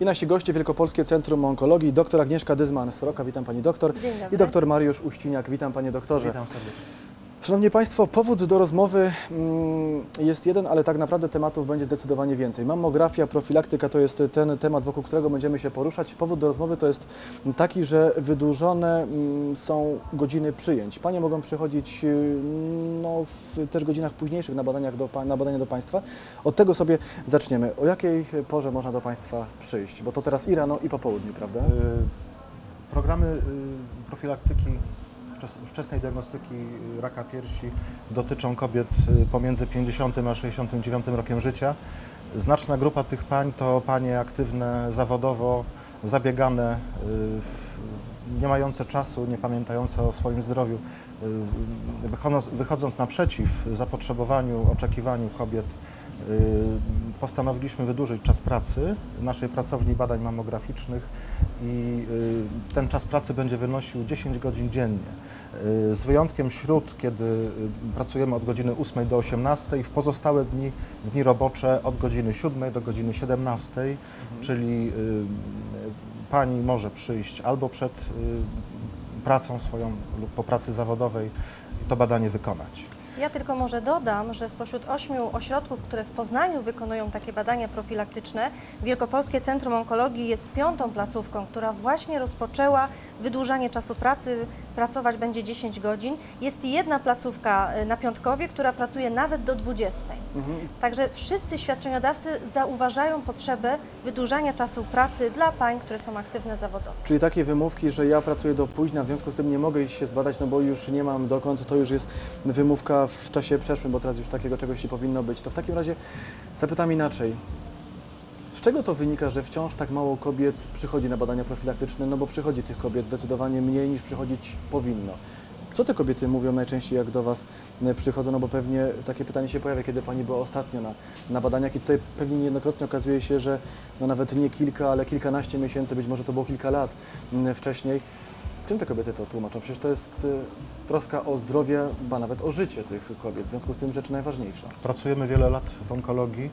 I nasi goście Wielkopolskie Centrum Onkologii, dr Agnieszka Dyzman-Sroka, witam Pani doktor. Dzień dobry. I dr Mariusz Uściniak, witam Panie doktorze. Witam serdecznie. Szanowni Państwo, powód do rozmowy mm, jest jeden, ale tak naprawdę tematów będzie zdecydowanie więcej. Mammografia, profilaktyka to jest ten temat, wokół którego będziemy się poruszać. Powód do rozmowy to jest taki, że wydłużone mm, są godziny przyjęć. Panie mogą przychodzić y, no, w też godzinach późniejszych na, badaniach do, na badania do Państwa. Od tego sobie zaczniemy. O jakiej porze można do Państwa przyjść? Bo to teraz i rano, i po południu, prawda? Y, Programy y, profilaktyki wczesnej diagnostyki raka piersi dotyczą kobiet y, pomiędzy 50 a 69 rokiem życia. Znaczna grupa tych pań to panie aktywne zawodowo, zabiegane, y, nie mające czasu, nie pamiętające o swoim zdrowiu. Y, Wychodząc, naprzeciw zapotrzebowaniu, oczekiwaniu kobiet, postanowiliśmy wydłużyć czas pracy naszej pracowni badań mammograficznych i y, ten czas pracy będzie wynosił 10 godzin dziennie. Y, Z wyjątkiem śród, kiedy y, pracujemy od godziny 8 do 18, w pozostałe dni, w dni robocze od godziny 7 do godziny 17, czyli y, pani może przyjść albo przed y, pracą swoją lub po pracy zawodowej i to badanie wykonać. Ja tylko może dodam, że spośród ośmiu ośrodków, które w Poznaniu wykonują takie badania profilaktyczne, Wielkopolskie Centrum Onkologii jest piątą placówką, która właśnie rozpoczęła wydłużanie czasu pracy. Pracować będzie 10 godzin. Jest jedna placówka y, na Piątkowie, która pracuje nawet do 20. Mhm. Także wszyscy świadczeniodawcy zauważają potrzebę wydłużania czasu pracy dla pań, które są aktywne zawodowo. Czyli takie wymówki, że ja pracuję do późna, w związku z tym nie mogę iść się zbadać, no bo już nie mam dokąd, to już jest wymówka w czasie przeszłym, bo teraz już takiego czegoś nie powinno być. To w takim razie zapytam inaczej. Z czego to wynika, że wciąż tak mało kobiet przychodzi na badania profilaktyczne? No bo przychodzi tych kobiet zdecydowanie mniej niż przychodzić powinno. Co te kobiety mówią najczęściej, jak do Was e, przychodzą? No bo pewnie takie pytanie się pojawia, kiedy Pani była ostatnio na, na badaniach i tutaj pewnie niejednokrotnie okazuje się, że no nawet nie kilka, ale kilkanaście miesięcy, być może to było kilka lat mm, wcześniej. Czym te kobiety to tłumaczą? Przecież to jest e, troska o zdrowie, ba nawet o życie tych kobiet, w związku z tym rzecz najważniejsza. Pracujemy wiele lat w onkologii.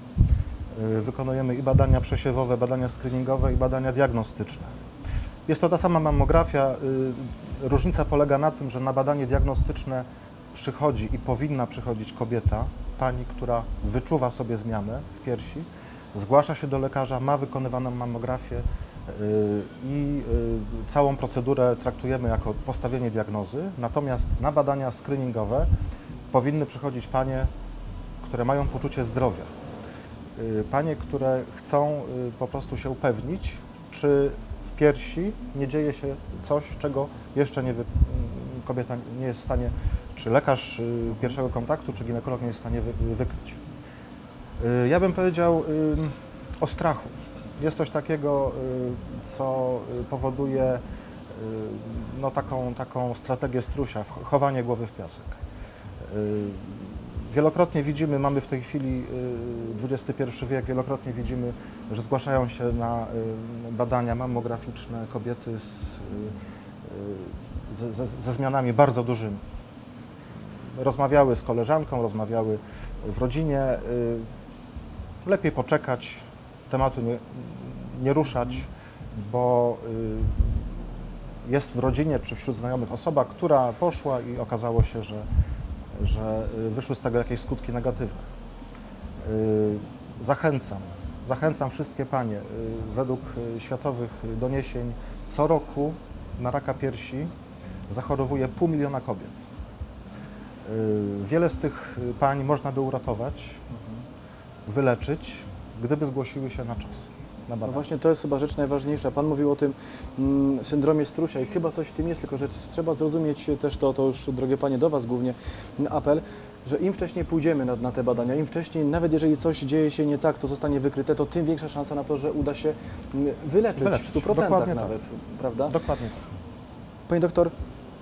Y, Wykonujemy i badania przesiewowe, badania screeningowe i badania diagnostyczne. Jest to ta sama mammografia. y, Różnica polega na tym, że na badanie diagnostyczne przychodzi i powinna przychodzić kobieta, pani, która wyczuwa sobie zmianę w piersi, zgłasza się do lekarza, ma wykonywaną mammografię y, i y, całą procedurę traktujemy jako postawienie diagnozy. Natomiast na badania screeningowe powinny przychodzić panie, które mają poczucie zdrowia. Y, Panie, które chcą y, po prostu się upewnić, czy w piersi nie dzieje się coś, czego jeszcze nie wy... mm, kobieta nie jest w stanie, czy lekarz y, pierwszego kontaktu, czy ginekolog nie jest w stanie wy... wykryć. Y, Ja bym powiedział y, o strachu. Jest coś takiego, y, co y, powoduje y, no, taką, taką strategię strusia, chowanie głowy w piasek. Wielokrotnie widzimy, mamy w tej chwili XXI wiek, wielokrotnie widzimy, że zgłaszają się na badania mammograficzne kobiety z, ze, ze zmianami bardzo dużymi. Rozmawiały z koleżanką, rozmawiały w rodzinie. Lepiej poczekać, tematu nie, nie ruszać, bo y, jest w rodzinie czy wśród znajomych osoba, która poszła i okazało się, że że y, wyszły z tego jakieś skutki negatywne. Y, Zachęcam, zachęcam wszystkie panie. Według światowych doniesień co roku na raka piersi zachorowuje pół miliona kobiet. Wiele z tych pań można by uratować, wyleczyć, gdyby zgłosiły się na czas. Na No właśnie to jest chyba rzecz najważniejsza. Pan mówił o tym mm, syndromie strusia i chyba coś w tym jest, tylko że trzeba zrozumieć też to, to już drogie panie do Was głównie apel, że im wcześniej pójdziemy na, na te badania, im wcześniej, nawet jeżeli coś dzieje się nie tak, to zostanie wykryte, to tym większa szansa na to, że uda się mm, wyleczyć, Wyleczyć, w 100% dokładnie tak. nawet, prawda? Dokładnie tak. Panie doktor,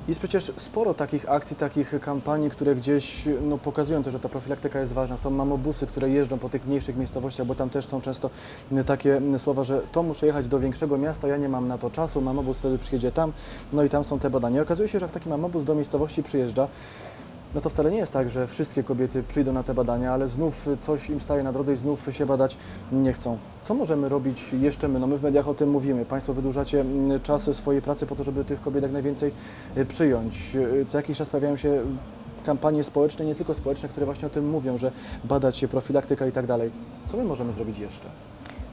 jest przecież sporo takich akcji, takich kampanii, które gdzieś no, pokazują że ta profilaktyka jest ważna. Są mamobusy, które jeżdżą po tych mniejszych miejscowościach, bo tam też są często m, takie m, słowa, że to muszę jechać do większego miasta, ja nie mam na to czasu, mamobus wtedy przyjedzie tam, no i tam są te badania. Okazuje się, że jak taki mamobus do miejscowości przyjeżdża, no to wcale nie jest tak, że wszystkie kobiety przyjdą na te badania, ale znów coś im staje na drodze i znów się badać nie chcą. Co możemy robić jeszcze my? No my w mediach o tym mówimy. Państwo wydłużacie mm, czas swojej pracy po to, żeby tych kobiet jak najwięcej y, przyjąć. Y, Co jakiś czas pojawiają się kampanie społeczne, nie tylko społeczne, które właśnie o tym mówią, że badać się, profilaktyka i tak dalej. Co my możemy zrobić jeszcze?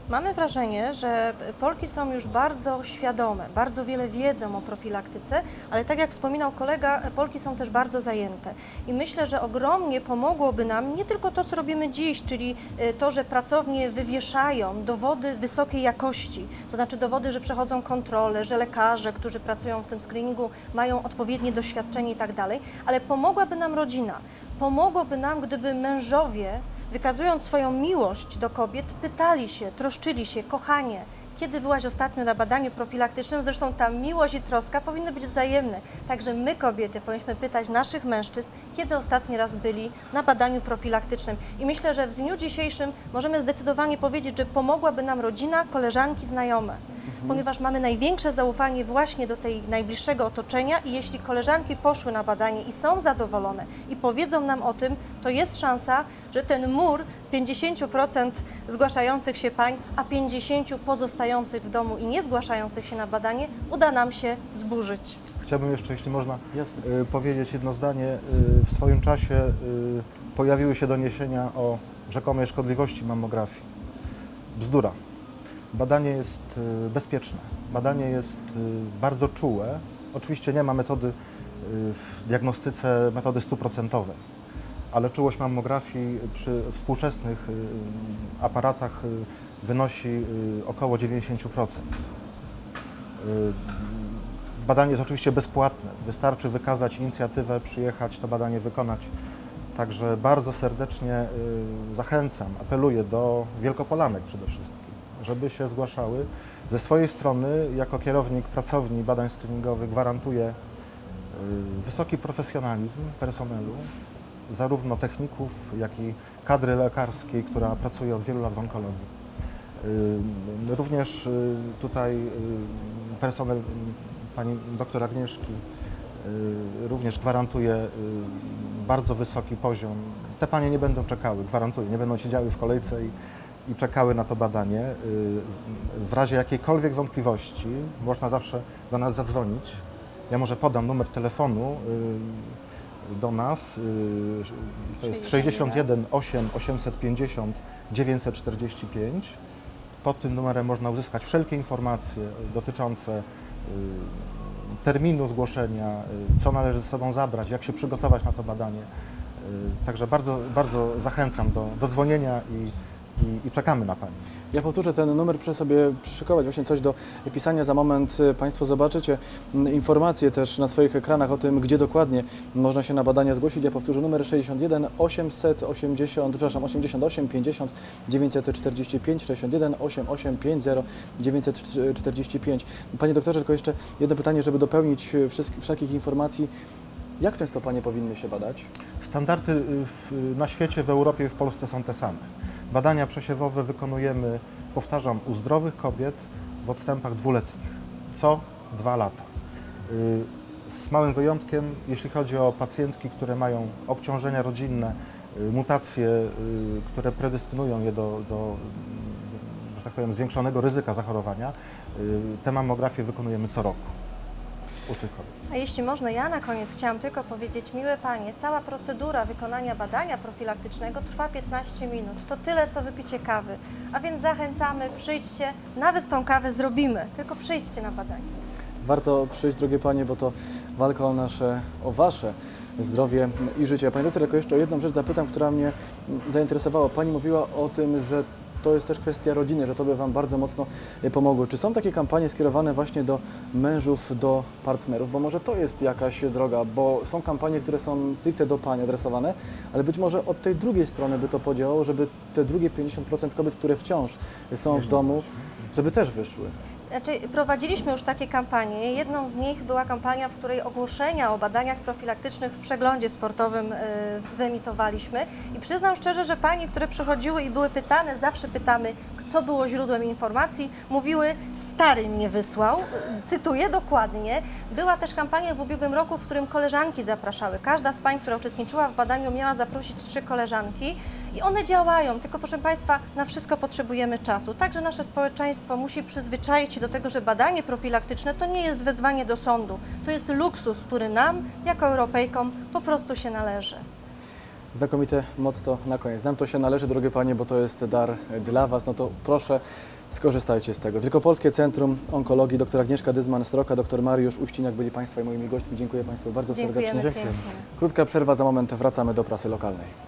Mamy wrażenie, że Polki są już bardzo świadome, bardzo wiele wiedzą o profilaktyce, ale tak jak wspominał kolega, Polki są też bardzo zajęte. I myślę, że ogromnie pomogłoby nam nie tylko to, co robimy dziś, czyli y, to, że pracownie wywieszają dowody wysokiej jakości, to znaczy dowody, że przechodzą kontrolę, że lekarze, którzy pracują w tym screeningu, mają odpowiednie doświadczenie i tak dalej, ale pomogłaby nam rodzina. Pomogłoby nam, gdyby mężowie wykazując swoją miłość do kobiet, pytali się, troszczyli się, kochanie, kiedy byłaś ostatnio na badaniu profilaktycznym? Zresztą ta miłość i troska powinny być wzajemne. Także my, kobiety, powinniśmy pytać naszych mężczyzn, kiedy ostatni raz byli na badaniu profilaktycznym. I myślę, że w dniu dzisiejszym możemy zdecydowanie powiedzieć, że pomogłaby nam rodzina, koleżanki, znajome. Ponieważ mamy największe zaufanie właśnie do tej najbliższego otoczenia i jeśli koleżanki poszły na badanie i są zadowolone i powiedzą nam o tym, to jest szansa, że ten mur 50% zgłaszających się pań, a 50% pozostających w domu i nie zgłaszających się na badanie uda nam się zburzyć. Chciałbym jeszcze, jeśli można, Jasne. y, powiedzieć jedno zdanie. Y, W swoim czasie y, pojawiły się doniesienia o rzekomej szkodliwości mammografii. Bzdura. Badanie jest y, bezpieczne. Badanie jest y, bardzo czułe. Oczywiście nie ma metody y, w diagnostyce metody stuprocentowej, ale czułość mammografii przy współczesnych aparatach wynosi około 90%. Y, Badanie jest oczywiście bezpłatne. Wystarczy wykazać inicjatywę, przyjechać, to badanie wykonać. Także bardzo serdecznie zachęcam, apeluję do Wielkopolanek przede wszystkim, żeby się zgłaszały. Ze swojej strony, jako kierownik pracowni badań screeningowych, gwarantuję y, wysoki profesjonalizm personelu, zarówno techników, jak i kadry lekarskiej, która pracuje od wielu lat w onkologii. Y, Również y, tutaj personel pani doktor Agnieszki również gwarantuje bardzo wysoki poziom. Te panie nie będą czekały, gwarantuję, nie będą siedziały w kolejce i, i czekały na to badanie. Y, W razie jakiejkolwiek wątpliwości można zawsze do nas zadzwonić. Ja może podam numer telefonu y, do nas. y, To jest 61 8 850 945. Pod tym numerem można uzyskać wszelkie informacje dotyczące terminu zgłoszenia, co należy ze sobą zabrać, jak się przygotować na to badanie. Także bardzo, bardzo zachęcam do, do dzwonienia i, i, i czekamy na Pani. Ja powtórzę ten numer, proszę sobie przyszykować właśnie coś do pisania. Za moment y, Państwo zobaczycie mm, informacje też na swoich ekranach o tym, gdzie dokładnie można się na badania zgłosić. Ja powtórzę numer 61 880, przepraszam, 88 50 945 61 88 50 945. Panie doktorze, tylko jeszcze jedno pytanie, żeby dopełnić y, wszystkich, wszelkich informacji. Jak często Panie powinny się badać? Standardy y, w, na świecie, w Europie i w Polsce są te same. Badania przesiewowe wykonujemy, powtarzam, u zdrowych kobiet w odstępach dwuletnich, co? Dwa lata. Y, Z małym wyjątkiem, jeśli chodzi o pacjentki, które mają obciążenia rodzinne, y, mutacje, y, które predestynują je do, do tak powiem, zwiększonego ryzyka zachorowania, te mammografie wykonujemy co roku A jeśli można, ja na koniec chciałam tylko powiedzieć, miłe Panie, cała procedura wykonania badania profilaktycznego trwa 15 minut. To tyle, co wypicie kawy. A więc zachęcamy, przyjdźcie, nawet tą kawę zrobimy, tylko przyjdźcie na badanie. Warto przyjść, drogie Panie, bo to walka o nasze, o Wasze zdrowie i życie. Pani doktor, tylko jeszcze o jedną rzecz zapytam, która mnie zainteresowała. Pani mówiła o tym, że to jest też kwestia rodziny, że to by Wam bardzo mocno e, pomogło. Czy są takie kampanie skierowane właśnie do mężów, do partnerów? Bo może to jest jakaś droga, bo są kampanie, które są stricte do Pani adresowane, ale być może od tej drugiej strony by to podziałało, żeby te drugie 50% kobiet, które wciąż są w domu, żeby też wyszły. Znaczy, prowadziliśmy już takie kampanie. Jedną z nich była kampania, w której ogłoszenia o badaniach profilaktycznych w przeglądzie sportowym y, wyemitowaliśmy. I przyznam szczerze, że panie, które przychodziły i były pytane, zawsze pytamy, co było źródłem informacji, mówiły, stary mnie wysłał, cytuję dokładnie. Była też kampania w ubiegłym roku, w którym koleżanki zapraszały. Każda z pań, która uczestniczyła w badaniu, miała zaprosić trzy koleżanki. I one działają, tylko proszę Państwa, na wszystko potrzebujemy czasu. Także nasze społeczeństwo musi przyzwyczaić się do tego, że badanie profilaktyczne to nie jest wezwanie do sądu. To jest luksus, który nam, jako Europejkom, po prostu się należy. Znakomite motto na koniec. Nam to się należy, drogie Panie, bo to jest dar dla Was. No to proszę, skorzystajcie z tego. Wielkopolskie Centrum Onkologii, dr Agnieszka Dyzman-Stroka, dr Mariusz Uściniak byli Państwa i moimi gośćmi. Dziękuję Państwu bardzo Dziękujemy serdecznie. pięknie. Krótka przerwa, za moment wracamy do prasy lokalnej.